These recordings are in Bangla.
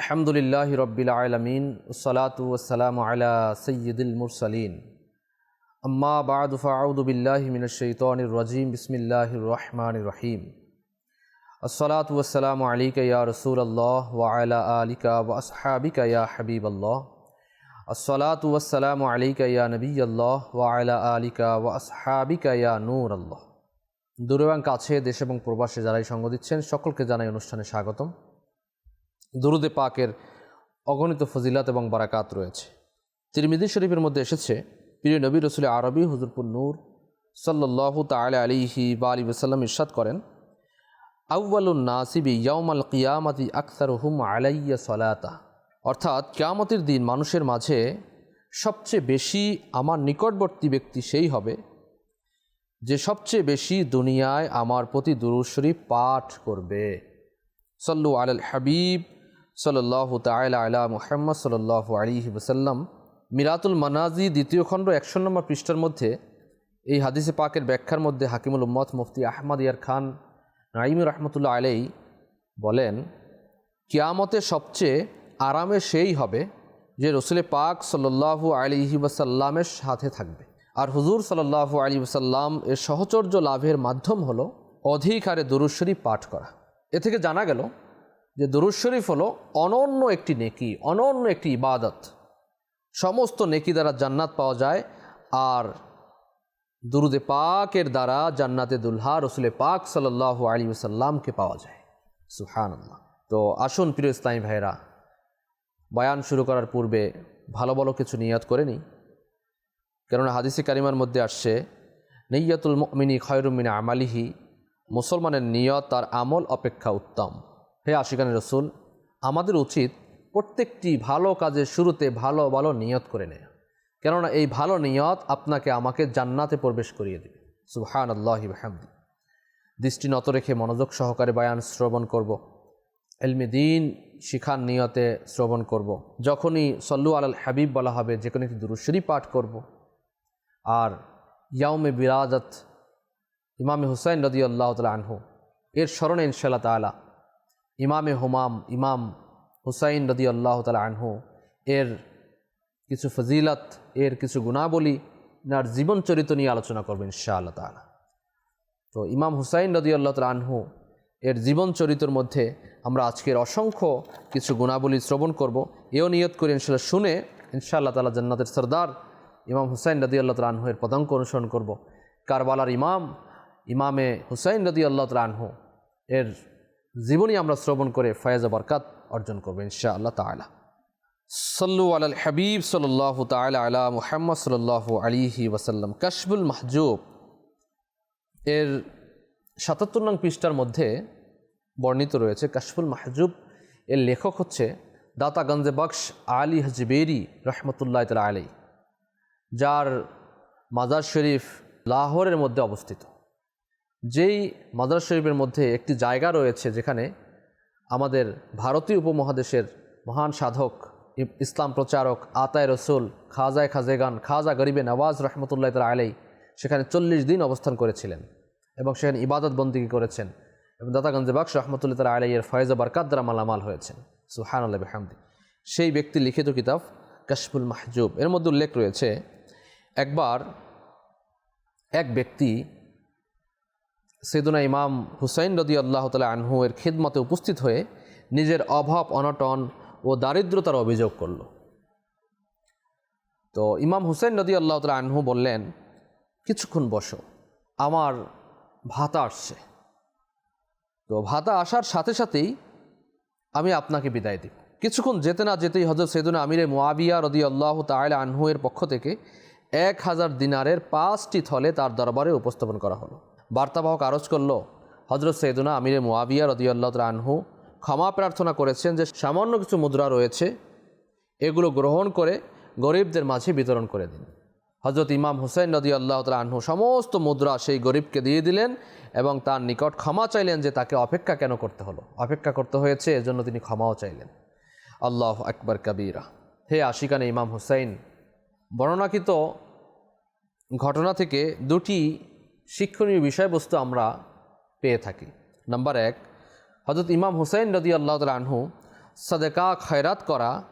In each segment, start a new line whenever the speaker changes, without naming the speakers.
আলহামদুলিল্লাহ রব্বিল আলমিন সালাতু ওসালাম আলা সৈয়দুল মুরসালিন। আম্মা বাদ ফাউদু বিল্লাহি মিনাশ শাইতানির রাজিম, বিসমিল্লাহির রহমানির রহিম। আসসালাতু ওয়াসসালামু আলাইকা ইয়া রাসূলুল্লাহ ওয়া আলা আলিকা ওয়া আসহাবিকা ইয়া হাবিবাল্লাহ। আসসালাতু ওয়াসসালামু আলাইকা ইয়া নবিয়াল্লাহ ওয়া আলা আলিকা ওয়া আসহাবিকা ইয়া নূরাল্লাহ। দূর এবং কাছে, দেশ এবং প্রবাসে যারাই সঙ্গ দিচ্ছেন, সকলকে জানাই অনুষ্ঠানে স্বাগতম। দুরুদে পাকের অগণিত ফজিলাত এবং বারাকাত রয়েছে। তিরমিদি শরীফের মধ্যে এসেছে, প্রিয় নবী রসুল আরবি হুজুরপুর নূর সাল্লাহ তাল আলিহি বা আলী ওসাল্লাম ইরশাদ করেন আউ্বালুন নাসিবি ইয়াউমাল কিয়ামাতি আখতার হুম আলাইয়া সলাতা। অর্থাৎ কিয়ামতের দিন মানুষের মাঝে সবচেয়ে বেশি আমার নিকটবর্তী ব্যক্তি সেই হবে, যে সবচেয়ে বেশি দুনিয়ায় আমার প্রতি দুরুশরী পাঠ করবে। সল্লু আল হাবিব সাল্লাহ তাইলা আলা মুহাম্মদ সাল্লাহ আলিহি ওসাল্লাম মিরাতুল মানাজি দ্বিতীয় খণ্ড একশো নম্বর পৃষ্ঠার মধ্যে, এই হাদিসে পাকের ব্যাখ্যার মধ্যে হাকিমুল উম্মত মুফতি আহমদ ইয়ার খান নাইমুর রহমতুল্লাহ আলাই বলেন, কিয়ামতে সবচেয়ে আরামে সেই হবে যে রসুলে পাক সাল্লাহু আলিহি ওয়াসাল্লামের সাথে থাকবে। আর হুজুর সাল্লাহু আলী ওসাল্লাম এর সহচর্য লাভের মাধ্যম হলো অধিক হারে দুরুশ্বরী পাঠ করা। এ থেকে জানা গেল যে দুরুজ শরীফ হলো অনন্য একটি নেকি, অনন্য একটি ইবাদত। সমস্ত নেকি দ্বারা জান্নাত পাওয়া যায়, আর দুরুদে পাকের দ্বারা জান্নাতে দুলহা রসুলে পাক সাল্লাহ আলী সাল্লামকে পাওয়া যায়। সুহান তো আসুন প্রিয় ইসলামী ভাইরা বয়ান শুরু করার পূর্বে ভালো ভালো কিছু নিয়াত করে নিই। কেননা হাদিসি কারিমার মধ্যে আসছে নেইয়াতুল মিনি খয়রুমিনা আমালিহি, মুসলমানের নিয়ত তার আমল অপেক্ষা উত্তম। হে আশিকানের রসুল, আমাদের উচিত প্রত্যেকটি ভালো কাজের শুরুতে ভালো ভালো নিয়ত করে নেয় কেননা এই ভালো নিয়ত আপনাকে আমাকে জান্নাতে প্রবেশ করিয়ে দেবে সুহান আল্লাহি হামদি দৃষ্টি নত রেখে মনোযোগ সহকারে বায়ান শ্রবণ করব। এলমি দিন শিখার নিয়তে শ্রবণ করব। যখনই সল্লু আল হাবিব বলা হবে, যে কোনো একটি দুরুশ্বরী পাঠ করব। আর ইয়াউমে বিরাজত ইমামে হুসাইন রদি আল্লাহ তালা আনহু, এর স্মরণে ইনশাল্লাহ তালা ইমামে হুমাম, ইমাম হুসাইন রদি আল্লাহ তালা আনহু, এর কিছু ফজিলত, এর কিছু গুণাবলী নার জীবন চরিত্র নিয়ে আলোচনা করবেন ইনশাআল্লাহ তালা তো ইমাম হুসাইন রদি আল্লাহ তালা আনহু, এর জীবন চরিত্রের মধ্যে আমরা আজকের অসংখ্য কিছু গুণাবলী শ্রবণ করব। এও নিয়ত করে ইনশাল্লাহ শুনে ইনশাআল্লাহ তালা জান্নাতের সর্দার ইমাম হুসাইন রদি আল্লাহ তালা আনহু এর পদাঙ্ক অনুসরণ করব। কারবালার ইমাম, ইমামে হুসাইন রদি আল্লাহ তালহু এর জীবনী আমরা শ্রবণ করে ফয়েজ বরকাত অর্জন করব ইনশা আল্লাহ তালা সল্লু আল হাবিব সাল্লাহ তালা আলা মুহাম্মদ সাল্লাহ আলিহি ওয়াসাল্লাম। কাশবুল মাহজুব এর সাতাত্তর নং পৃষ্ঠার মধ্যে বর্ণিত রয়েছে, কাশফুল মাহজুব এর লেখক হচ্ছে দাতা গঞ্জে বক্স আলী হজবেরি রহমতুল্লাহ তালা আলী যার মাজার শরীফ লাহোরের মধ্যে অবস্থিত। যেই মাদ্রাস শরীফের মধ্যে একটি জায়গা রয়েছে যেখানে আমাদের ভারতীয় উপমহাদেশের মহান সাধক ইসলাম প্রচারক, আতায় রসুল, খাজায় খাজেগান, খাজা গরিবে নওয়াজ রহমতুল্লাহ তাল আলাই সেখানে চল্লিশ দিন অবস্থান করেছিলেন এবং সেখানে ইবাদত বন্দিগি করেছেন এবং দাতাগঞ্জে বাক্স রহমতুল্লাহ তাল আলাইয়ের ফয়েজা বারকাত দ্বারা মালামাল হয়েছেন। সুহান আল্লাহ হামদি সেই ব্যক্তি লিখিত কিতাব কাশফুল মাহজুব। এর মধ্যে উল্লেখ রয়েছে, একবার এক ব্যক্তি সেদুনা ইমাম হুসাইন রদি আল্লাহ তালা আনহু এর খিদমতে উপস্থিত হয়ে নিজের অভাব, অনটন ও দারিদ্রতার অভিযোগ করল। তো ইমাম হুসাইন রদি আল্লাহ তালা আনহু বললেন, কিছুক্ষণ বসো, আমার ভাতা আসছে। তো ভাতা আসার সাথে সাথেই আমি আপনাকে বিদায় দিব। কিছুক্ষণ যেতে না যেতেই হজরত সেদুনা আমিরে মোয়াবিয়া রদি আল্লাহ তাইলা আনহু এর পক্ষ থেকে এক হাজার দিনারের পাঁচটি থলে তার দরবারে উপস্থাপন করা হলো। বার্তাবাহক আরজ করল হজরত সৈদুনা আমিরে মুয়াবিয়া রদিয়াল্লাহ আনহু ক্ষমা প্রার্থনা করেছেন যে সামান্য কিছু মুদ্রা রয়েছে, এগুলো গ্রহণ করে গরিবদের মাঝে বিতরণ করে দিন। হজরত ইমাম হুসাইন নদী আল্লাহ আনহু সমস্ত মুদ্রা সেই গরিবকে দিয়ে দিলেন এবং তার নিকট ক্ষমা চাইলেন যে তাকে অপেক্ষা কেন করতে হলো। অপেক্ষা করতে হয়েছে, এজন্য তিনি ক্ষমাও চাইলেন। আল্লাহ আকবর কবিরা। হে আশিকানে ইমাম হুসাইন, বর্ণনাকৃত ঘটনা থেকে দুটি শিক্ষণীয় বিষয়বস্তু আমরা পেয়ে থাকি। নাম্বার এক হজরত ইমাম হুসেন রদি আল্লাহ আনহু সদেকা, খয়রাত করা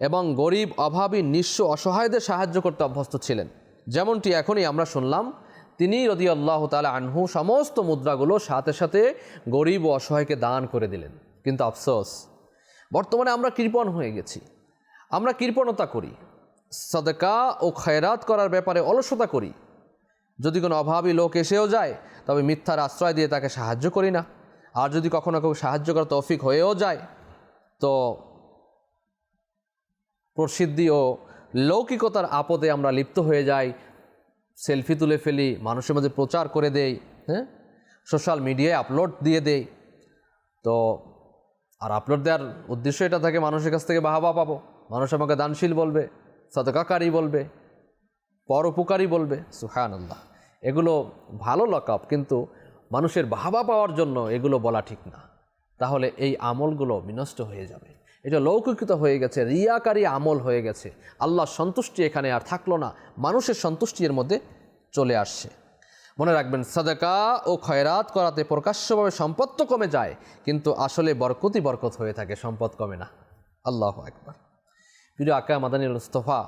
এবং গরিব, অভাবী, নিঃস্ব, অসহায়দের সাহায্য করতে অভ্যস্ত ছিলেন। যেমনটি এখনই আমরা শুনলাম, তিনি রদি আল্লাহ তালা আনহু সমস্ত মুদ্রাগুলো সাথে সাথে গরিব ও অসহায়কে দান করে দিলেন। কিন্তু আফসোস, বর্তমানে আমরা কৃপণ হয়ে গেছি। আমরা কৃপণতা করি, সদকা ও খয়রাত করার ব্যাপারে অলসতা করি যদি কোনো অভাবী লোক এসেও যায়, তবে মিথ্যার আশ্রয় দিয়ে তাকে সাহায্য করি না। আর যদি কখনো কেউ সাহায্য করার তৌফিক হয়েও যায়, তো প্রসিদ্ধি ও লৌকিকতার আপদে আমরা লিপ্ত হয়ে যাই, সেলফি তুলে ফেলি, মানুষের মধ্যে প্রচার করে দেই হ্যাঁ? সোশ্যাল মিডিয়ায় আপলোড দিয়ে দেই। তো আর আপলোড দেওয়ার উদ্দেশ্য এটা থাকে, মানুষের কাছ থেকে বাহাবা পাবো। মানুষ আমাকে দানশীল বলবে সদকাকারী বলবে। পরোপকারী বলবে সুহান আল্লাহ এগুলো ভালো লকআপ, কিন্তু মানুষের ভাবা পাওয়ার জন্য এগুলো বলা ঠিক না। তাহলে এই আমলগুলো বিনষ্ট হয়ে যাবে। এটা লৌকিকতা হয়ে গেছে, রিয়াকারী আমল হয়ে গেছে। আল্লাহর সন্তুষ্টি এখানে আর থাকল না, মানুষের সন্তুষ্টি এর মধ্যে চলে আসছে। মনে রাখবেন, সাদাকা ও খয়রাত করাতে প্রকাশ্যভাবে সম্পদ তো কমে যায়, কিন্তু আসলে বরকতি বরকত হয়ে থাকে, সম্পদ কমে না। আল্লাহ একবার প্রিয় আকা মাদানীর মুস্তফা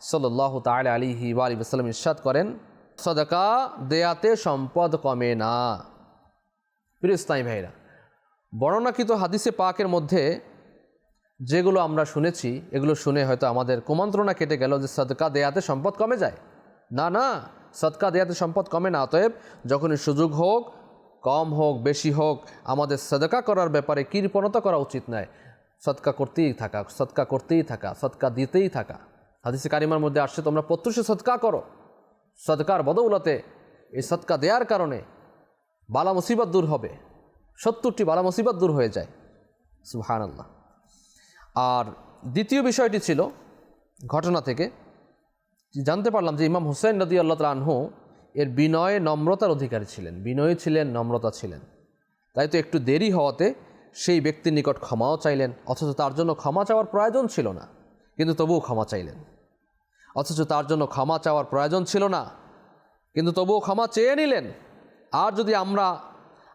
সাল্লাহ তাল আলিহি আলী সাল্লাম ইরশাদ করেন, সদাকা, দেয়াতে সম্পদ কমে না। প্রিয় ইসলামী ভাইরা বর্ণনাকৃত হাদিসে পাকের মধ্যে যেগুলো আমরা শুনেছি, এগুলো শুনে হয়তো আমাদের কুমন্ত্রণা কেটে গেল যে সদকা, দেয়াতে সম্পদ কমে যায়। না না, সদকা, দেয়াতে সম্পদ কমে না। অতএব যখনই সুযোগ হোক, কম হোক, বেশি হোক, আমাদের সদকা করার ব্যাপারে কৃপণতা করা উচিত নয়। সৎকা করতেই থাকা সৎকা করতেই থাকা সৎকা দিতেই থাকা। হাদিসে কারিমার মধ্যে আসছে, তোমরা প্রত্যুষে সৎকা করো। সৎকার বদৌলতে এই সৎকা দেওয়ার কারণে বালা মুসিবত দূর হবে। সত্তরটি বালা মুসিবত দূর হয়ে যায়। সুহান আল্লাহ আর দ্বিতীয় বিষয়টি ছিল ঘটনা থেকে জানতে পারলাম যে ইমাম হুসেন নদী আল্লাহ আনহু এর বিনয়ে নম্রতার অধিকারী ছিলেন, বিনয়ী ছিলেন, নম্রতা ছিলেন। তাই তো একটু দেরি হওয়াতে সেই ব্যক্তির নিকট ক্ষমাও চাইলেন, অথচ তার জন্য ক্ষমা চাওয়ার প্রয়োজন ছিল না, কিন্তু তবুও ক্ষমা চাইলেন। অথচ তার জন্য ক্ষমা চাওয়ার প্রয়োজন ছিল না। কিন্তু তবুও ক্ষমা চেয়ে নিলেন। আর যদি আমরা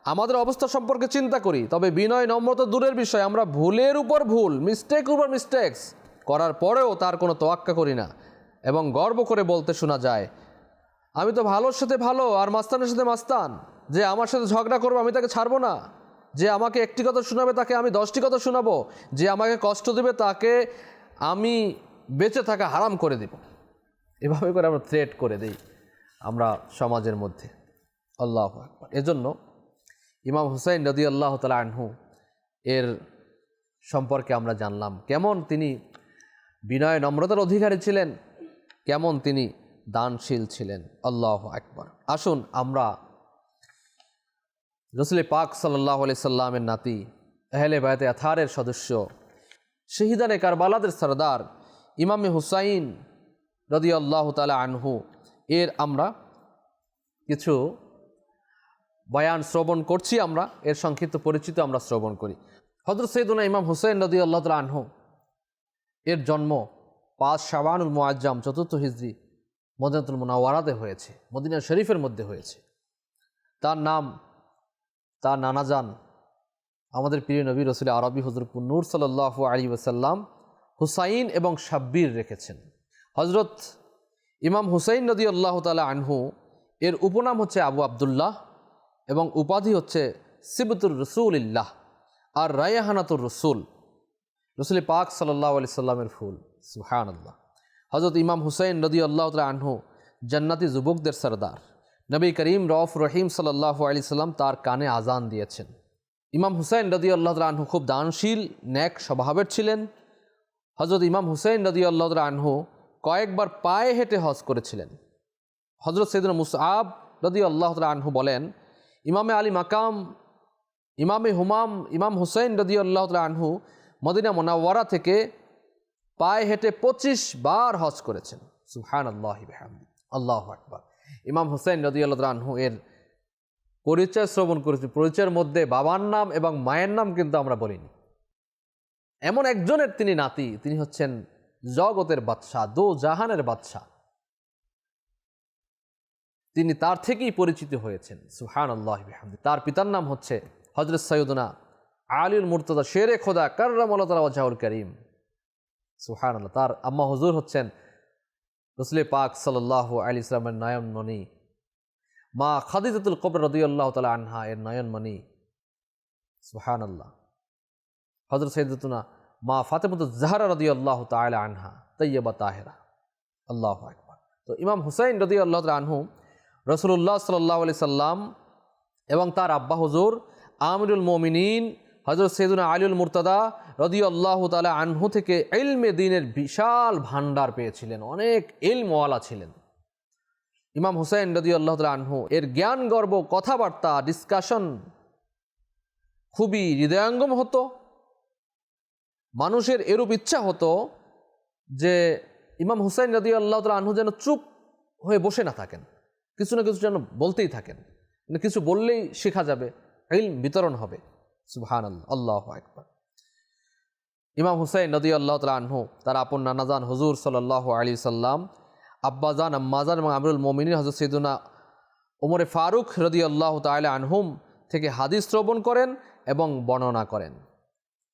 আমাদের অবস্থা সম্পর্কে চিন্তা করি, তবে বিনয় নম্রতা দূরের বিষয়, আমরা ভুলের উপর ভুল মিস্টেক উপর মিস্টেক্স করার পরেও তার কোনো তোয়াক্কা করি না এবং গর্ব করে বলতে শোনা যায়, আমি তো ভালোর সাথে ভালো আর মাস্তানের সাথে মাস্তান। যে আমার সাথে ঝগড়া করব, আমি তাকে ছাড়বো না। যে আমাকে একটি কথা শোনাবে, তাকে আমি দশটি কথা শোনাবো। যে আমাকে কষ্ট দেবে, তাকে আমি বেঁচে থাকা হারাম করে দেব। এভাবে করে আমরা থ্রেট করে দিই আমরা সমাজের মধ্যে। আল্লাহ আকবার। এজন্য ইমাম হুসাইন রদি আল্লাহ তালা আনহু এর সম্পর্কে আমরা জানলাম কেমন তিনি বিনয় নম্রতার অধিকারী ছিলেন, কেমন তিনি দানশীল ছিলেন। আল্লাহ আকবার। আসুন আমরা রসুল পাক সাল্লাহ আলি সাল্লামের নাতি, আহলে বায়তে আথারের সদস্য, শহীদানে কারবালাদের সরদার ইমামে হুসাইন রদি আল্লাহ তালা আনহু, এর আমরা কিছু বয়ান শ্রবণ করছি আমরা, এর সংক্ষিপ্ত পরিচিত আমরা শ্রবণ করি। হজরত সৈদুনা ইমাম হুসাইন রদি আল্লাহ তালা আনহু, এর জন্ম পাঁচ শাবানুল মোয়াজ্জাম চতুর্থ হিজড়ি মদিনাতুল মোনাওয়ারাতে হয়েছে, মদিনা শরীফের মধ্যে হয়েছে। তার নাম, তার নানাজান আমাদের প্রিয় নবী রসুল আরবি হজরত নূর সাল্লাহ আলী ওসাল্লাম হুসাইন এবং সাব্বির রেখেছেন। হজরত ইমাম হুসাইন নদী আল্লাহ তালা আনহু, এর উপনাম হচ্ছে আবু আবদুল্লাহ এবং উপাধি হচ্ছে সিবতুর রসুল ইল্লাহ আর রায়াহানাতুর রসুল রসুল পাক সাল্লাহ আলি সাল্লামের ফুল সুহান আল্লাহ হজরত ইমাম হুসাইন নদী আল্লাহ তালা আনহু জান্নাতি যুবকদের সরদার। নবী করিম রফ রহিম সাল্লাহ আলি সাল্লাম তার কানে আজান দিয়েছেন। ইমাম হুসাইন রদি আল্লাহ আনহু খুব দানশীল, ন্যাক স্বভাবের ছিলেন। হজরত ইমাম হুসেন রদি আল্লাহ আনহু কয়েকবার পায়ে হেঁটে হজ করেছিলেন। হজরত সৈদুল মুসআব রদি আল্লাহ আনহু বলেন, ইমামে আলী মাকাম, ইমামে হুমাম, ইমাম হুসেন রদি আল্লাহ আনহু মদিনা মোনাওয়ারা থেকে পায়ে হেঁটে পঁচিশ বার হজ করেছেন। সুহান আল্লাহ আল্লাহ আকবর। ইমাম হুসাইন রদি আল্লাহ আনহু এর পরিচয় শ্রবণ করেছি। পরিচয়ের মধ্যে বাবার নাম এবং মায়ের নাম কিন্তু আমরা বলিনি। এমন একজনের তিনি নাতি, তিনি হচ্ছেন জগতের বাদশাহ, দো জাহানের বাদশাহ। তিনি তার থেকেই পরিচিত হয়েছেন। সুহান আল্লাহ তার পিতার নাম হচ্ছে হজরত সৈয়দনা আলিউল মুর্তদা শেরে খোদা কার্রাম আল্লাহ করিম। সুহান আল্লাহ তার আম্মা হজুর হচ্ছেন রসুল পাক সাল্লাহ আলী ইসলামের নয়নমণি। মা খাদিজাতুল কবর রদিউল্লাহ তালা আনহা এর নয়নমণি। সুহান আল্লাহ হজরত সৈয়দতুনা মা ফাতেমতুল জাহারা রদি আল্লাহ তালা আনহা তৈয়বা তাহেরা। আল্লাহ আকবর। তো ইমাম হুসাইন রদি আল্লাহ আনহু রসুল্লাহ সাল্লাহ আলি সাল্লাম এবং তার আব্বা হজুর আমিরুল মোমিনিন হজরত সৈদুনা আলিউল মুরতাদা রদি আল্লাহ তালা আনহু থেকে এলমে দিনের বিশাল ভান্ডার পেয়েছিলেন, অনেক এলমওয়ালা ছিলেন। ইমাম হুসাইন রদি আল্লাহ তালা আনহু এর জ্ঞান গর্ব কথাবার্তা ডিসকাশন খুবই হৃদয়ঙ্গম হতো। মানুষের এরূপ ইচ্ছা হতো যে ইমাম হুসাইন রদি আল্লাহ তালা আনহু যেন চুপ হয়ে বসে না থাকেন। কিছু না কিছু যেন বলতেই থাকেন। মানে কিছু বললেই শেখা যাবে, ইলম বিতরণ হবে। সুবহান আল্লাহ একবার ইমাম হুসাইন নদী আল্লাহ তালা আনহু, তার আপন নানাজান হুজুর সাল্লাহ আলী সাল্লাম, আব্বাজান, আম্মাজান এবং আমরুল মোমিনী হজরত সৈদুনা ওমরে ফারুক রদি আল্লাহ তালা আনহুম থেকে হাদিস শ্রবণ করেন এবং বর্ণনা করেন।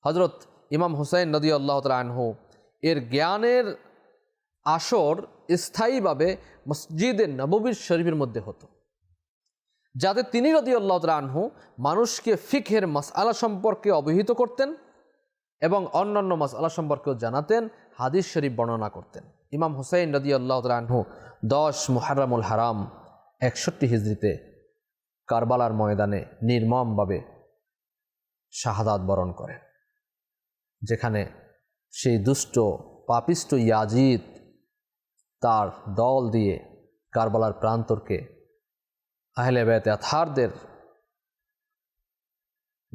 হজরত ইমাম হুসাইন নদী আল্লাহ আনহু, এর জ্ঞানের আসর স্থায়ীভাবে মসজিদে নববীর শরীফের মধ্যে হতো। যাতে তিনি রদি আল্লাহ আনহু মানুষকে ফিকহের মাসআলা সম্পর্কে অবহিত করতেন এবং অন্যান্য মাসআলা সম্পর্কেও জানাতেন, হাদিস শরীফ বর্ণনা করতেন। ইমাম হুসাইন রদি আল্লাহ আনহু দশ মুহারামুল হারাম একষট্টি হিজড়িতে কারবালার ময়দানে নির্মমভাবে শাহাদাত বরণ করেন। যেখানে সেই দুষ্ট, পাপিষ্ট ইয়াজিদ তার দল দিয়ে কারবালার প্রান্তরকে আহলে বেতে আথারদের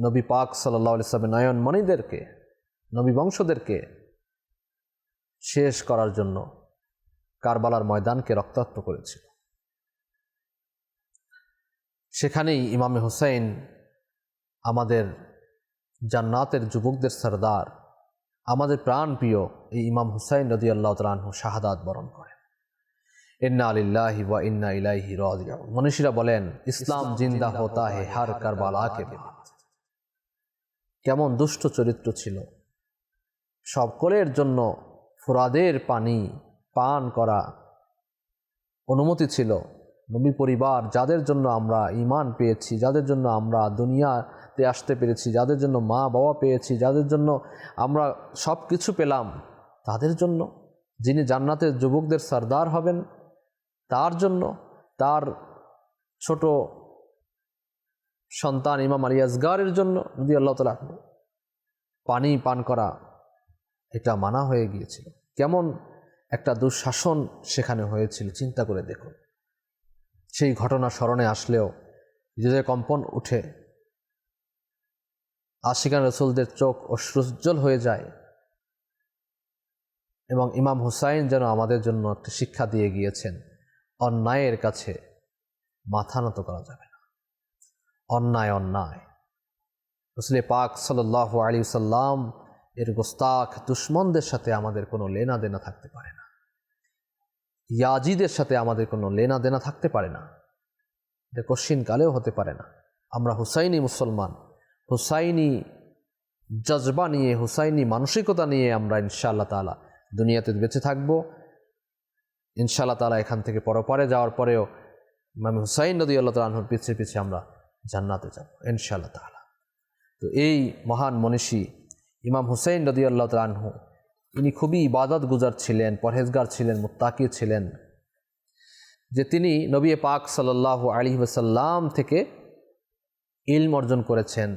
নবী পাক ইসলামের নয়ন মণিদেরকে নবী বংশদেরকে শেষ করার জন্য কারবালার ময়দানকে রক্তাক্ত করেছিল। সেখানেই ইমামে হুসাইন আমাদের জান্নাতের যুবকদের সর্দার। আমাদের প্রাণ প্রিয় এই ইমাম হুসাইন রদি আল্লাহ তালহু শাহাদাত বরণ করেন ইন্না আলিল্লাহি ওয়া ইন্না ইলাইহি রাজিউন। মনীষীরা বলেন ইসলাম জিন্দা হতা হে হার কারবালাকে কেমন দুষ্ট চরিত্র ছিল। সকলের জন্য ফুরাদের পানি পান করা অনুমতি ছিল। নবী পরিবার যাদের জন্য আমরা ইমান পেয়েছি যাদের জন্য আমরা দুনিয়াতে আসতে পেরেছি, যাদের জন্য মা বাবা পেয়েছি, যাদের জন্য আমরা সব কিছু পেলাম, তাদের জন্য। যিনি জান্নাতের যুবকদের সর্দার হবেন, তার জন্য তার ছোট সন্তান ইমাম আলী জন্য যদি আল্লাহ তালা পানি পান করা এটা মানা হয়ে গিয়েছিল। কেমন একটা দুঃশাসন সেখানে হয়েছিল, চিন্তা করে দেখুন। সেই ঘটনা স্মরণে আসলেও হৃদয় কম্পন উঠে। আশিকান রসুলদের চোখ অশ্রুজ্জ্বল হয়ে যায় এবং ইমাম হুসাইন যেন আমাদের জন্য একটি শিক্ষা দিয়ে গিয়েছেন, অন্যায়ের কাছে মাথা নত করা যাবে না। অন্যায় অন্যায়। রসুল পাক সাল্লাহ আলী সাল্লাম এর গোস্তাখ দুশ্মনদের সাথে আমাদের কোনো লেনা দেনা থাকতে পারে না। ইয়াজিদের সাথে আমাদের কোনো লেনা দেনা থাকতে পারে না। এটা কশিন কালেও হতে পারে না। আমরা হুসাইনি মুসলমান। হুসাইনি জজবা নিয়ে, হুসাইনি মানসিকতা নিয়ে আমরা ইনশাআল্লাহ তালা দুনিয়াতে বেঁচে থাকব। ইনশাআল্লাহ তালা এখান থেকে পরপারে যাওয়ার পরেও ইমাম হুসাইন নদী আল্লাহ তালাহুর পিছিয়ে পিছিয়ে আমরা জান্নাতে যাব, ইনশাআল্লাহ তালা তো এই মহান মনীষী ইমাম হুসাইন নদী আল্লাহ তালাহু ইনি খুবই ইবাদত গুজার ছিলেন, পরহেজগার ছিলেন, মুত্তাকি ছিলেন। যে তিনি নবী পাক সাল্লাহ আলী ওসাল্লাম থেকে ইলম অর্জন করেছেন।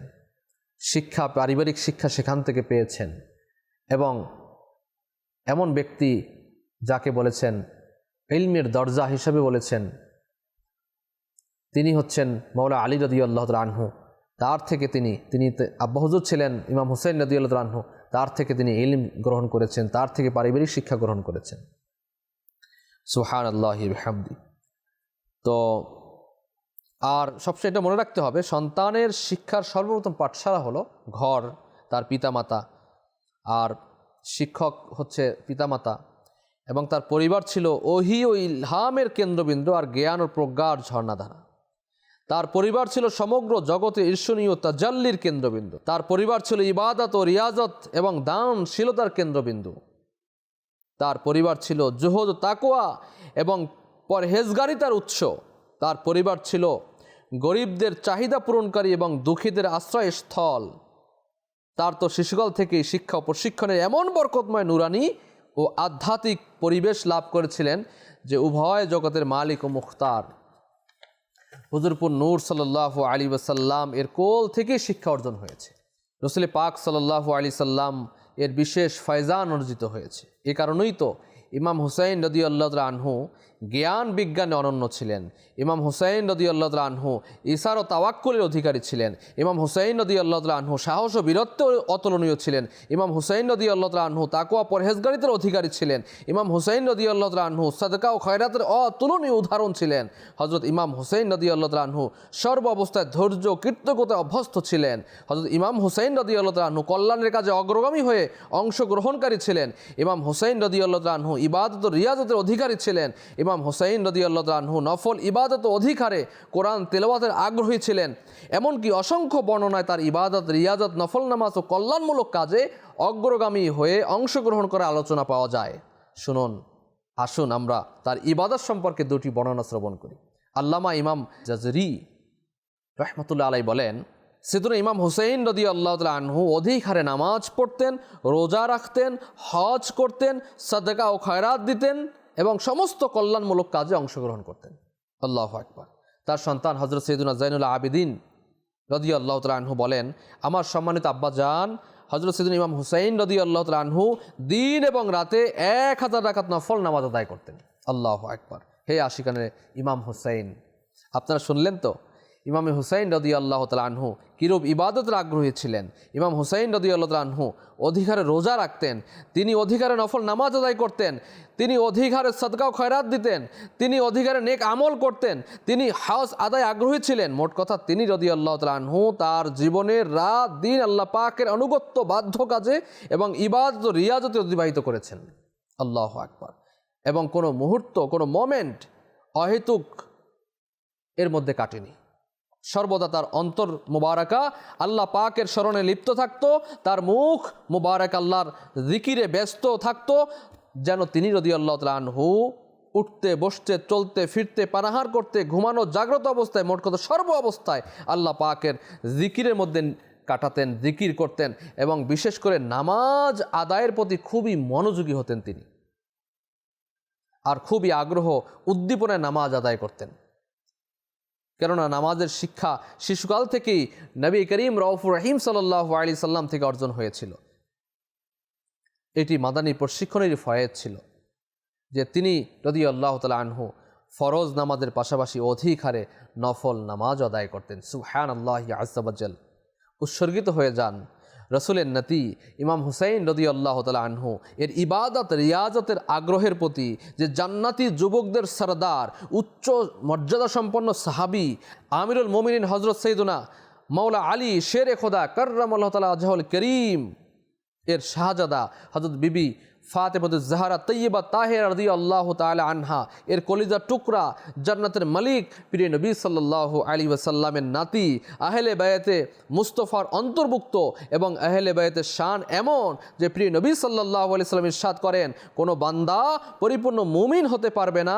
শিক্ষা, পারিবারিক শিক্ষা সেখান থেকে পেয়েছেন। এবং এমন ব্যক্তি যাকে বলেছেন, ইলমের দরজা হিসেবে বলেছেন, তিনি হচ্ছেন মৌলা আলী রদি আল্লাহ আনহু। তার থেকে তিনি তিনি আব্বা হুজুর ছিলেন, ইমাম হুসাইন রদি আল্লাহ আনহু। তার থেকে তিনি ইলম গ্রহণ করেছেন, তার থেকে পারিবারিক শিক্ষা গ্রহণ করেছেন। সুহান আল্লাহ হামদি তো আর সবসময় এটা মনে রাখতে হবে, সন্তানের শিক্ষার সর্বপ্রথম পাঠশালা হলো ঘর, তার পিতামাতা। আর শিক্ষক হচ্ছে পিতামাতা। এবং তার পরিবার ছিল ওহি ও ইলহামের কেন্দ্রবিন্দু আর জ্ঞান ও প্রজ্ঞার ঝর্ণাধারা। তার পরিবার ছিল সমগ্র জগতে ঈর্ষণীয় তাজাল্লির কেন্দ্রবিন্দু। তার পরিবার ছিল ইবাদত ও রিয়াজত এবং দানশীলতার কেন্দ্রবিন্দু। তার পরিবার ছিল জোহদ তাকোয়া এবং পরহেজগারিতার উৎস। তার পরিবার ছিল গরিবদের চাহিদা পূরণকারী এবং দুঃখীদের আশ্রয়স্থল তার তো শিশুকাল থেকেই শিক্ষা প্রশিক্ষণের এমন বরকতময় নুরানি ও আধ্যাত্মিক পরিবেশ লাভ করেছিলেন যে উভয় জগতের মালিক ও মুখতার। হুজুরপুর নূর সাল্লাহ আলী ওসাল্লাম এর কোল থেকে শিক্ষা অর্জন হয়েছে। রসুল পাক সাল্লাহ আলী সাল্লাম এর বিশেষ ফয়জান অর্জিত হয়েছে। এ কারণেই তো ইমাম হুসাইন রদি আল্লাহ আনহু জ্ঞান বিজ্ঞানে অনন্য ছিলেন। ইমাম হুসাইন রদি আল্লাহ আনহু ইসার ও তাওয়াক্কুলের অধিকারী ছিলেন। ইমাম হুসাইন রদি আল্লাহ আনহু সাহস ও বীরত্ব অতুলনীয় ছিলেন। ইমাম হুসাইন রদি আল্লাহ আনহু তাকুয়া পরহেজগারিতের অধিকারী ছিলেন। ইমাম হুসাইন রদি আল্লাহ আনহু সাদকা ও খয়রাতের অতুলনীয় উদাহরণ ছিলেন। হজরত ইমাম হুসাইন রদি আল্লাহ আনহু সর্ব অবস্থায় ধৈর্য কীর্তকতায় অভ্যস্ত ছিলেন। হজরত ইমাম হুসাইন রদি আল্লাহ আনহু কল্যাণের কাজে অগ্রগামী হয়ে অংশগ্রহণকারী ছিলেন। ইমাম হুসাইন রদি আল্লাহ আনহু ইবাদত রিয়াজতের অধিকারী ছিলেন। ইমাম হুসাইন রদি আল্লাহ আনহু নফল ইবাদত অধিকারে কোরআন তেলাওয়াতের আগ্রহী ছিলেন। এমনকি অসংখ্য বর্ণনায় তার ইবাদত, রিয়াজত নফল নামাজ ও কল্যাণমূলক কাজে অগ্রগামী হয়ে অংশগ্রহণ করে আলোচনা পাওয়া যায়। শুনুন, আসুন আমরা তার ইবাদত সম্পর্কে দুটি বর্ণনা শ্রবণ করি। আল্লামা ইমাম জাজরি রহমতুল্লাহ আলাই বলেন সেতুন ইমাম হুসেইন রদি আল্লাহ আনহু অধিক হারে নামাজ পড়তেন, রোজা রাখতেন, হজ করতেন, সাদাকা ও খয়রাত দিতেন এবং সমস্ত কল্যাণমূলক কাজে অংশগ্রহণ করতেন। আল্লাহ আকবর। তার সন্তান হজরত সৈদুল জাইনুল্লাহ আবিদিন রদি আল্লাহ তালহু বলেন, আমার সম্মানিত আব্বা যান হজরত সৈদুল ইমাম হুসাইন রদি আল্লাহ তালহু দিন এবং রাতে এক হাজার রাকাত নফল নামাজ আদায় করতেন। আল্লাহ আকবর। হে আশিকানের ইমাম হুসাইন, আপনারা শুনলেন তো? ইমামে হুসাইন রদি আল্লাহ আনহু কিরূপ ইবাদতের আগ্রহী ছিলেন? ইমাম হুসাইন রদি আল্লাহ আনহু অধিকারে রোজা রাখতেন, তিনি অধিকারে নফল নামাজ আদায় করতেন, তিনি অধিকারে সদকাও খয়রাত দিতেন, তিনি অধিকারে নেক আমল করতেন, তিনি হাউস আদায় আগ্রহী ছিলেন। মোট কথা তিনি রদি আল্লাহ আনহু তার জীবনের রাত দিন আল্লাহ পাকের অনুগত্য বাধ্য কাজে এবং ইবাদত রিয়াজতে অতিবাহিত করেছেন। আল্লাহ আকবর। এবং কোনো মুহূর্ত, কোনো মোমেন্ট অহেতুক এর মধ্যে কাটেনি। সর্বদা তার অন্তর মুবারাকা। আল্লাহ পাকের স্মরণে লিপ্ত থাকতো, তার মুখ মুবারক আল্লাহর জিকিরে ব্যস্ত থাকতো, যেন তিনি রদি আল্লাহ আনহু উঠতে, বসতে, চলতে, ফিরতে, পানাহার করতে, ঘুমানো জাগ্রত অবস্থায়, মোট কথা সর্ব অবস্থায় আল্লাহ পাকের জিকিরের মধ্যে কাটাতেন, জিকির করতেন এবং বিশেষ করে নামাজ আদায়ের প্রতি খুবই মনোযোগী হতেন তিনি। আর খুবই আগ্রহ, উদ্দীপনায় নামাজ আদায় করতেন। কেননা নামাজের শিক্ষা শিশুকাল থেকেই নবী করিম রউফুর রহিম সাল্লাহ আলি সাল্লাম থেকে অর্জন হয়েছিল। এটি মাদানী প্রশিক্ষণেরই ফয়েজ ছিল, যে তিনি রদি আল্লাহ তালা আনহু ফরজ নামাজের পাশাপাশি অধিক হারে নফল নামাজ আদায় করতেন। সুহান আল্লাহ আজাবাজ্জাল উৎসর্গিত হয়ে যান রসুলের নাতি ইমাম হুসাইন রদি আল্লাহ তালা আনহু, এর ইবাদত, রিয়াজতের আগ্রহের প্রতি যে জান্নাতি যুবকদের সরদার, উচ্চ মর্যাদা সম্পন্ন সাহাবি আমিরুল মোমিনিন হজরত সৈদুনা মৌলা আলী শের খোদা কর্রাম আল্লাহ তালা আজহল করিম, এর শাহজাদা হজরত বিবি ফাতেমত জাহারা তৈয়বা তাহের রদি আল্লাহ তালা আনহা। এর কলিজা টুকরা জান্নাতের মালিক প্রিয় নবী সাল্লাহ আলী ওয়াসাল্লামের নাতি। আহলে বায়াতে মুস্তফার অন্তর্ভুক্ত এবং আহলে বায়াতের শান এমন যে প্রিয় নবী সাল্লাহ আলি সাল্লাম ইরশাদ করেন, কোনো বান্দা পরিপূর্ণ মুমিন হতে পারবে না,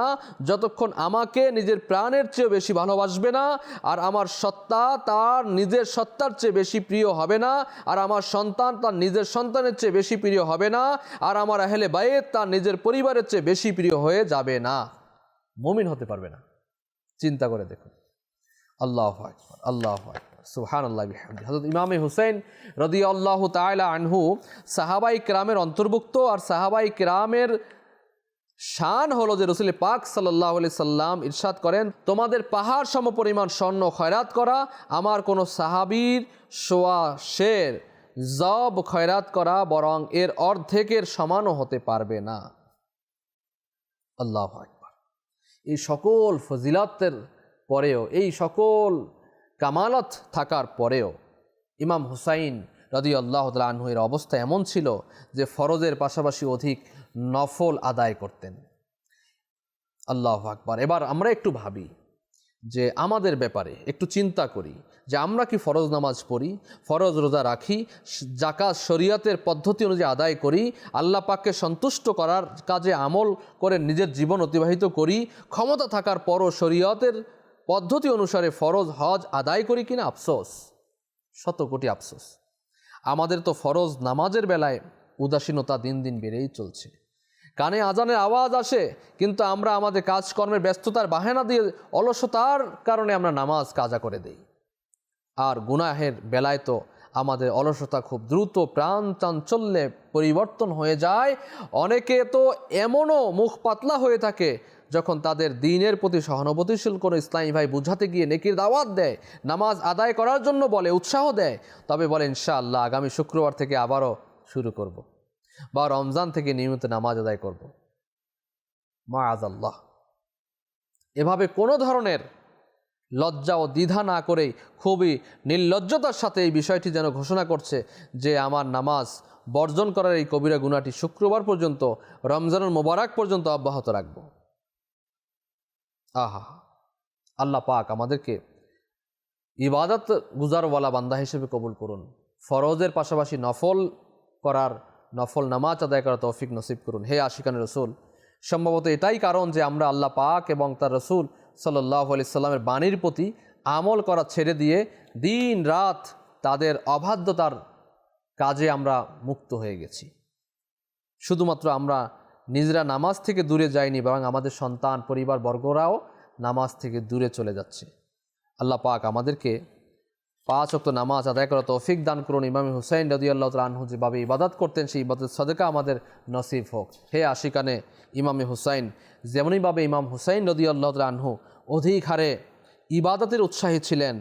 যতক্ষণ আমাকে নিজের প্রাণের চেয়ে বেশি ভালোবাসবে না, আর আমার সত্তা তার নিজের সত্তার চেয়ে বেশি প্রিয় হবে না, আর আমার সন্তান তার নিজের সন্তানের চেয়ে বেশি প্রিয় হবে না, আর আমার আহলে বায়েত তার নিজের পরিবারের চেয়ে বেশি প্রিয় হয়ে যাবে না। মমিন হতে পারবে না। চিন্তা করে দেখুন। আল্লাহ আল্লাহ সুহান আল্লাহ হজরত ইমামে হুসেন রদি আল্লাহ তায়লা আনহু সাহাবাই ক্রামের অন্তর্ভুক্ত আর সাহাবাই ক্রামের শান হলো যে রসুল পাক সাল্লাহ আলি সাল্লাম ইরশাদ করেন, তোমাদের পাহাড় সম পরিমাণ স্বর্ণ খয়রাত করা, আমার কোনো সাহাবির সোয়া শের জব খয়রাত করা বরং এর অর্ধেকের সমানও হতে পারবে না। আল্লাহ আকবর। এই সকল ফজিলাতের পরেও, এই সকল কামালত থাকার পরেও ইমাম হুসাইন রদি আল্লাহ এর অবস্থা এমন ছিল যে ফরজের পাশাপাশি অধিক নফল আদায় করতেন। আল্লাহ আকবার। এবার আমরা একটু ভাবি যে আমাদের ব্যাপারে একটু চিন্তা করি। যে আমরা কি ফরজ নামাজ পড়ি, ফরজ রোজা রাখি জাকাত শরীয়তের পদ্ধতি অনুযায়ী আদায় করি, আল্লাহ পাককে সন্তুষ্ট করার কাজে আমল করে নিজের জীবন অতিবাহিত করি, ক্ষমতা থাকার পরও শরীয়তের পদ্ধতি অনুসারে ফরজ হজ আদায় করি কিনা? আফসোস। শত কোটি আফসোস। আমাদের তো ফরজ নামাজের বেলায় উদাসীনতা দিন দিন বেড়েই চলছে। কানে আজানের আওয়াজ আসে, কিন্তু আমরা আমাদের কাজকর্মের ব্যস্ততার বাহানা দিয়ে অলসতার কারণে আমরা নামাজ কাজা করে দেই। আর গুনাহের বেলায় তো আমাদের অলসতা খুব দ্রুত প্রাণ চাঞ্চল্যে পরিবর্তন হয়ে যায় অনেকে তো এমনও মুখ পাতলা হয়ে থাকে যখন তাদের দিনের প্রতি সহানুভূতিশীল কোনো ইসলামী ভাই বুঝাতে গিয়ে নেকির দাওয়াত দেয়, নামাজ আদায় করার জন্য বলে, উৎসাহ দেয় তবে বলে, ইনশাআল্লাহ, আগামী শুক্রবার থেকে আবারও শুরু করব। বা রমজান থেকে নিয়মিত নামাজ আদায় করব। মা আজ আল্লাহ এভাবে কোনো ধরনের লজ্জা ও দ্বিধা না করেই খুবই নির্লজ্জতার সাথে এই বিষয়টি যেন ঘোষণা করছে যে আমার নামাজ বর্জন করার এই কবিরা গুণাটি শুক্রবার পর্যন্ত, রমজানুল মোবারক পর্যন্ত অব্যাহত রাখব। আহা, আল্লাহ পাক আমাদেরকে ইবাদত গুজারওয়ালা বান্দা হিসেবে কবুল করুন। ফরজের পাশাপাশি নফল করার, নফল নামাজ আদায় করার তৌফিক নসিব করুন। হে আশিকান রসুল, সম্ভবত এটাই কারণ যে আমরা আল্লাহ পাক এবং তার রসুল সাল্লাহ আলি সাল্লামের বাণীর প্রতি আমল করা ছেড়ে দিয়ে দিন রাত তাদের অবাধ্যতার কাজে আমরা মুক্ত হয়ে গেছি। শুধুমাত্র আমরা নিজেরা নামাজ থেকে দূরে যাইনি, বরং আমাদের সন্তান পরিবার বর্গরাও নামাজ থেকে দূরে চলে যাচ্ছে। আল্লাহ পাক আমাদেরকে পাঁচ অক্ত নামাজ আদায় করা তৌফিক দান করুন ইমাম হুসাইন রদি আল্লাহ আনহু যেভাবে ইবাদত করতেন, সেই ইবাদত সদকা আমাদের নসিব হোক। হে আশিকানে ইমামে হুসাইন যেমনইভাবে ইমাম হুসাইন রদি আল্লাহ আনহু অধিক হারে ইবাদতের উৎসাহী ছিলেন,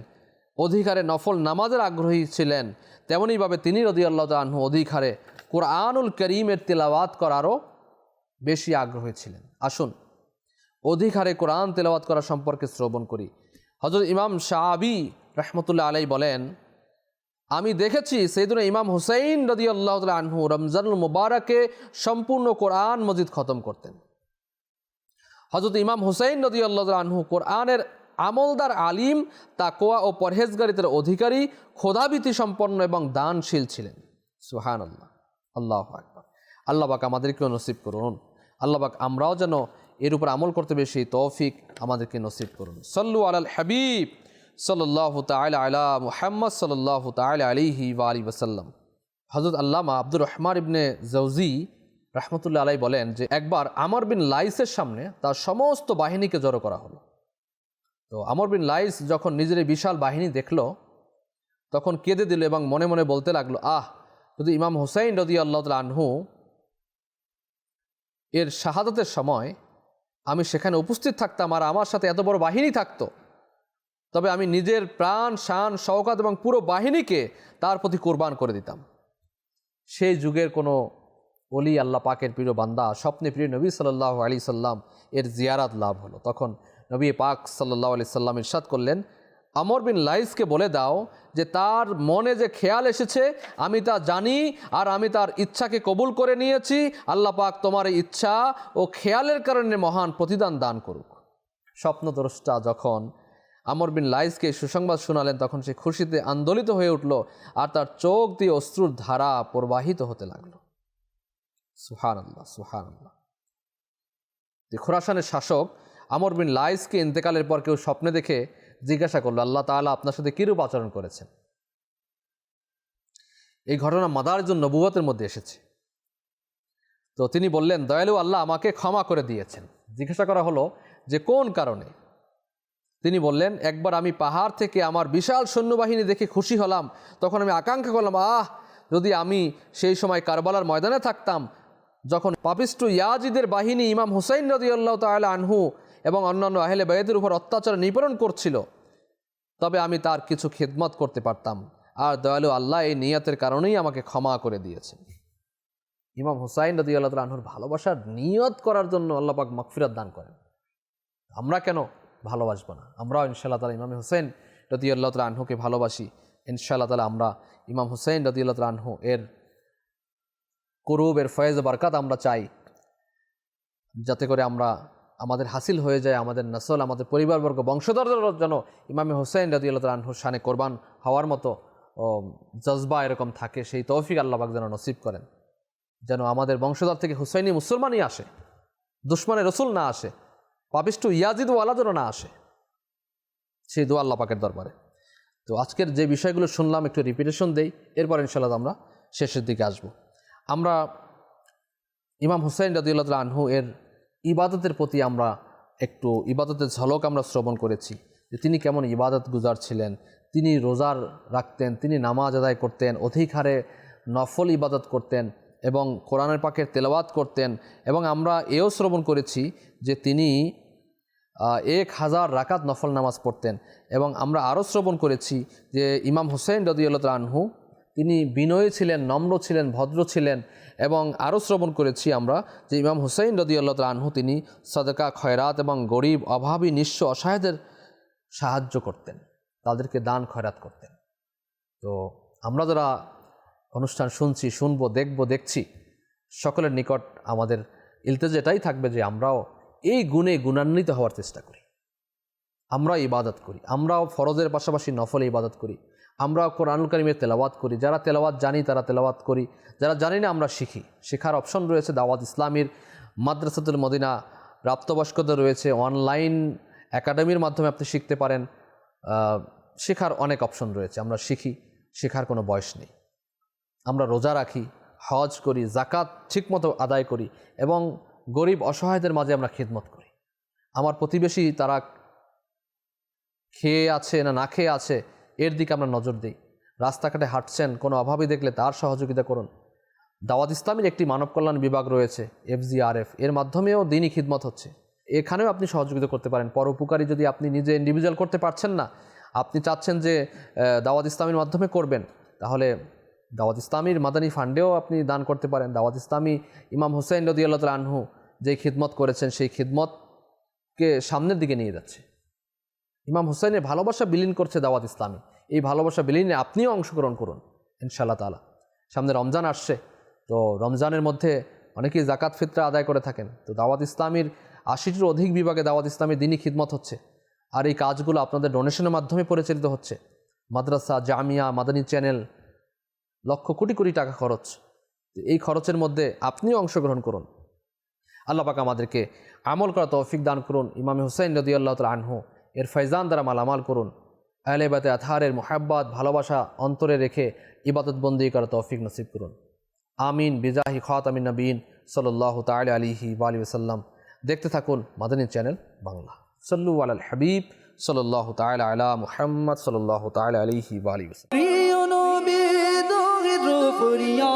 অধিক হারে নফল নামাজের আগ্রহী ছিলেন তেমনইভাবে তিনি রদি আল্লাহ আনহু অধিক হারে কোরআনুল করিমের তেলাওয়াত করারও বেশি আগ্রহী ছিলেন। আসুন, অধিক হারে কোরআন তেলাওয়াত করা সম্পর্কে শ্রবণ করি। হজরত ইমাম শাহাবি রহমতুল্লাহ আলাই বলেন, আমি দেখেছি সেইদিন ইমাম হুসাইন রদি আল্লাহ আনহু রমজানুল মুবারকে সম্পূর্ণ কোরআন মজিদ খতম করতেন। হজরত ইমাম হুসাইন রদি আল্লাহ আনহু কোরআনের আমলদার আলিম তাকোয়া ও পরহেজগারিতের অধিকারী খোদাবিতি সম্পন্ন এবং দানশীল ছিলেন। সুহান আল্লাহ আল্লাহ আকবর আল্লাহবাক আমাদেরকেও নসিব করুন। আল্লাহবাক আমরাও যেন এর উপর আমল করতে বেশি তৌফিক আমাদেরকে নসিব করুন। সল্লু আলাল হাবিব। সাল্লাহ তাল আলা মুহাম্মদ সাল্লাহ তাল আলিহি আলী ওসাল্লাম হজরত আল্লামা আব্দুর রহমান ইবনে জৌজি রহমতুল্লাহ আলাই বলেন যে, একবার আমর বিন লাইসের সামনে তার সমস্ত বাহিনীকে জড়ো করা হলো। তো আমর বিন লাইস যখন নিজের বিশাল বাহিনী দেখল, তখন কেঁদে দিল এবং মনে মনে বলতে লাগল, আহ, যদি ইমাম হুসাইন রদি আল্লাহ আনহু এর শাহাদতের সময় আমি সেখানে উপস্থিত থাকতাম আর আমার সাথে এত বড় বাহিনী থাকতো তবে আমি নিজের প্রাণ, শান, শওকাত এবং পুরো বাহিনীকে তার প্রতি কোরবান করে দিতাম। সেই যুগের কোনো অলি আল্লাহ পাকের প্রিয় বান্দা, স্বপ্নে প্রিয় নবী সাল্লাহ আলি সাল্লাম এর জিয়ারাত লাভ হলো। তখন নবী পাক সাল্লাহ আলি সাল্লাম ইরশাদ করলেন, আমর বিন লাইসকে বলে দাও যে তার মনে যে খেয়াল এসেছে, আমি তা জানি আর আমি তার ইচ্ছাকে কবুল করে নিয়েছি। আল্লাহ পাক তোমার ইচ্ছা ও খেয়ালের কারণে মহান প্রতিদান দান করুক। স্বপ্নদ্রষ্টা যখন আমর বিন লাইসকে সুসংবাদ শোনালেন, তখন সে খুশিতে আন্দোলিত হয়ে উঠল আর তার চোখ দিয়ে অশ্রুর ধারা প্রবাহিত হতে লাগল। সুহান আল্লাহ সুহান আল্লাহ খোরাসানের শাসক আমর বিন লাইসকে ইন্তেকালের পর কেউ স্বপ্নে দেখে জিজ্ঞাসা করল, আল্লাহ তাআলা আপনার সাথে কিরূপ আচরণ করেছেন? এই ঘটনা মাদারজন নবুয়তের মধ্যে এসেছে। তো তিনি বললেন, দয়ালু আল্লাহ আমাকে ক্ষমা করে দিয়েছেন। জিজ্ঞাসা করা হলো যে কোন কারণে? তিনি বললেন, একবার আমি পাহাড় থেকে আমার বিশাল সৈন্যবাহিনী দেখে খুশি হলাম। তখন আমি আকাঙ্ক্ষা করলাম, আহ, যদি আমি সেই সময় কারবালার ময়দানে থাকতাম, যখন পাপিস্টু ইয়াজিদের বাহিনী ইমাম হুসাইন রদি আল্লাহ তাল আনহু এবং অন্যান্য আহলে বেয়েদের উপর অত্যাচার নিপরণ করছিল, তবে আমি তার কিছু খেদমত করতে পারতাম। আর দয়ালু আল্লাহ এই নিয়তের কারণেই আমাকে ক্ষমা করে দিয়েছেন। ইমাম হুসাইন রদি আল্লাহ আনহুর ভালোবাসার নিয়ত করার জন্য আল্লাপাক মকফিরাত দান করেন। আমরা কেন ভালোবাসবো না। আমরাও ইনশাল্লাহ তালা ইমাম হুসেন রদি আল্লাহ তালা আনহুকে ভালোবাসি। ইনশাআল্লাহ তালা আমরা ইমাম হুসেন রদি আল্লাহ তালা আনহু এর করুব, এর ফয়েজ, বারকাত আমরা চাই। যাতে করে আমরা আমাদের হাসিল হয়ে যায়, আমাদের নসল, আমাদের পরিবারবর্গ বংশধরদের যেন ইমামে হোসেন রাদিউল্লাহ আনহুর শানে কোরবান হওয়ার মতো জজবা এরকম থাকে, সেই তৌফিক আল্লাহবাক যেন নসিব করেন। যেন আমাদের বংশধর থেকে হুসাইনি মুসলমানই আসে দুশ্মনে রসুল না আসে। পাপিষ্টু ইয়াজিদ ওয়ালা যেন না আসে, সেই দোয়া আল্লাহ পাকের দরবারে। তো আজকের যে বিষয়গুলো শুনলাম, একটু রিপিটেশন দেই, এরপর ইনশাল্লাহ আমরা শেষের দিকে আসব। আমরা ইমাম হুসাইন রাদিউল্লাহ তাআলা আনহু এর ইবাদতের প্রতি আমরা একটু, ইবাদতের ঝলক আমরা শ্রবণ করেছি, যে তিনি কেমন ইবাদত গুজার ছিলেন, তিনি রোজার রাখতেন, তিনি নামাজ আদায় করতেন, অধিক হারে নফল ইবাদত করতেন এবং কোরআনের পাকের তেলাওয়াত করতেন এবং আমরা এও শ্রবণ করেছি যে তিনি এক হাজার রাকাত নফল নামাজ পড়তেন। এবং আমরা আরও শ্রবণ করেছি যে ইমাম হুসেন রদিউল্লাহ আনহু, তিনি বিনয়ী ছিলেন, নম্র ছিলেন, ভদ্র ছিলেন। এবং আরও শ্রবণ করেছি আমরা যে ইমাম হুসেন রদিউল্লাহ আনহু, তিনি সদকা, খয়রাত এবং গরিব, অভাবী, নিঃস্ব, অসহায়দের সাহায্য করতেন, তাদেরকে দান, খয়রাত করতেন। তো আমরা যারা অনুষ্ঠান শুনছি, শুনব, দেখব, দেখছি, সকলের নিকট আমাদের ইলতেজ এটাই থাকবে যে আমরাও এই গুণে গুণান্বিত হওয়ার চেষ্টা করি। আমরা ইবাদত করি। আমরাও ফরজের পাশাপাশি নফল ইবাদত করি। আমরাও কোরআনুল কারিমের তেলাওয়াত করি। যারা তেলাওয়াত জানি, তারা তেলাওয়াত করি। যারা জানি না, আমরা শিখি। শেখার অপশন রয়েছে দাওয়াত ইসলামীর মাদ্রাসাতুল মদিনা, প্রাপ্তবয়স্কদের রয়েছে অনলাইন একাডেমির মাধ্যমে আপনি শিখতে পারেন। শেখার অনেক অপশন রয়েছে। আমরা শিখি, শেখার কোনো বয়স নেই। আমরা রোজা রাখি, হজ করি জাকাত ঠিকমতো আদায় করি এবং গরিব অসহায়দের মাঝে আমরা খিদমত করি। আমার প্রতিবেশী তারা খেয়ে আছে না না খেয়ে আছে, এর দিকে আমরা নজর দিই। রাস্তাঘাটে হাঁটছেন, কোনো অভাবী দেখলে তার সহযোগিতা করুন। দাওয়াত ইসলামের একটি মানব কল্যাণ বিভাগ রয়েছে, এফজিআরএফ। এর মাধ্যমেও দিনই খিদমত হচ্ছে। এখানেও আপনি সহযোগিতা করতে পারেন। পরোপকারী যদি আপনি নিজে ইন্ডিভিজুয়াল করতে পারছেন না, আপনি চাচ্ছেন যে দাওয়াত ইসলামের মাধ্যমে করবেন, তাহলে দাওয়াত ইসলামীর মাদানী ফান্ডেও আপনি দান করতে পারেন। দাওয়াত ইসলামী ইমাম হুসেন রদিয়াল্লাহ তাআলা আনহু যে খিদমত করেছেন, সেই খিদমতকে সামনের দিকে নিয়ে যাচ্ছে। ইমাম হুসাইনের ভালোবাসা বিলীন করছে দাওয়াত ইসলামী। এই ভালোবাসা বিলীনে আপনিও অংশগ্রহণ করুন, ইনশাআল্লাহ তালা সামনে রমজান আসছে, তো রমজানের মধ্যে অনেকেই জাকাত ফিতরা আদায় করে থাকেন। তো দাওয়াত ইসলামীর আশিটির অধিক বিভাগে দাওয়াত ইসলামীর দিনই খিদমত হচ্ছে। আর এই কাজগুলো আপনাদের ডোনেশনের মাধ্যমে পরিচালিত হচ্ছে। মাদ্রাসা, জামিয়া, মাদানী চ্যানেল, লক্ষ কোটি কোটি টাকা খরচ। এই খরচের মধ্যে আপনিও অংশগ্রহণ করুন। আল্লাহ পাক আমাদেরকে আমল করা তৌফিক দান করুন। ইমামে হুসাইন রদি আল্লাহ তাল আনহু এর ফৈজান দ্বারা মালামাল করুন। আহলেবাতে আথারের মোহাব্বাত, ভালোবাসা অন্তরে রেখে ইবাদত বন্দি করা তৌফিক নসিব করুন। আমিন। বিজাহি খাত আমিন নবীন সাল্লাহ তাল আলিহি আলী ওসাল্লাম দেখতে থাকুন মাদানী চ্যানেল বাংলা। সল্লু আল হাবিব সাল্লাহ তাল আলা মুহাম্মদ সাল্লাহ তাল আলিহি
ফুরিয়া